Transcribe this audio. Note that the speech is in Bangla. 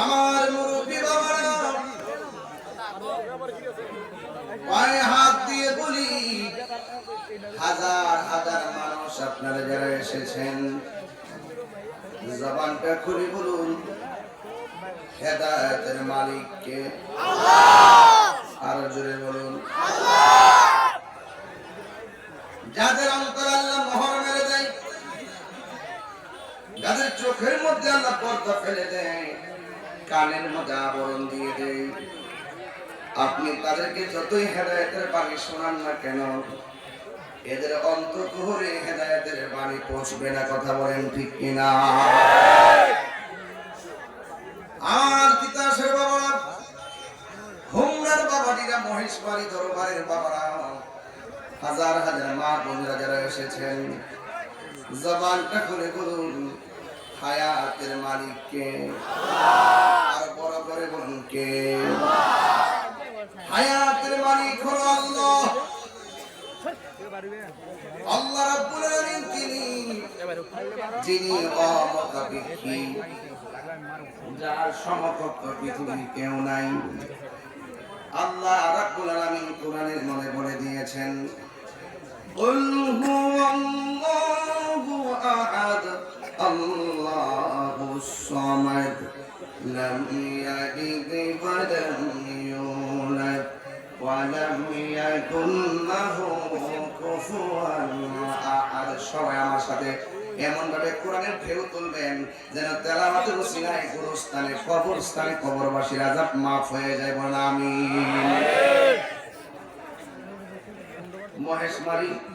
আমার মুরব্বী বাবারা, পায়ে হাত দিয়ে বলি, হাজার হাজার মানুষ আপনারা যারা এসেছেন, জবানটা খুলে বলুন, হেদায়তের মালিককে আরও জোরে বলুন। যাদের অন্তর আল্লাহ মোহর মেরে দেয়, যাদের চোখের মধ্যে আল্লাহ পর্দা ফেলে দেয় কানের মধ্যে আবরণ দিয়ে দেয় আপনি তাদেরকে যতই হেদায়তের বাণী শোনান না কেন, এদের অন্তঃকুহরে হেদায়তের বাণী পৌঁছবে না কথা বলেন ঠিক কিনা? আমার তিতাসের বাবারা হুমরার বাবাটিরা মহেশবাড়ি দরবারের বাবারা। হাজার হাজার মা বোনরা যারা এসেছেন, জবানটা খুলে বলুন, হায়াতের মালিককে। আর বড় করে বলুন কে হায়াতের মালিক হলো আল্লাহ আল্লাহ রাব্বুল আলামিন তিনি যিনি অমুখাপেক্ষী যার সমকক্ষ পৃথিবীর কেউ নাই আল্লাহ রাব্বুল আলামিন কোরআনের মনে বলে দিয়েছেন قل هو الله لم يلد ولم يولد ولم يكن له كفوا أحد সবাই আমার সাথে এমন ভাবে কোরআনের ঢেউ তুলবেন যেন তেলাওয়াতের উসিলায় গুরুস্থানে কবরস্থানে কবরবাসীর আযাব মাফ হয়ে যায় বলেন আমিন মহেশমারি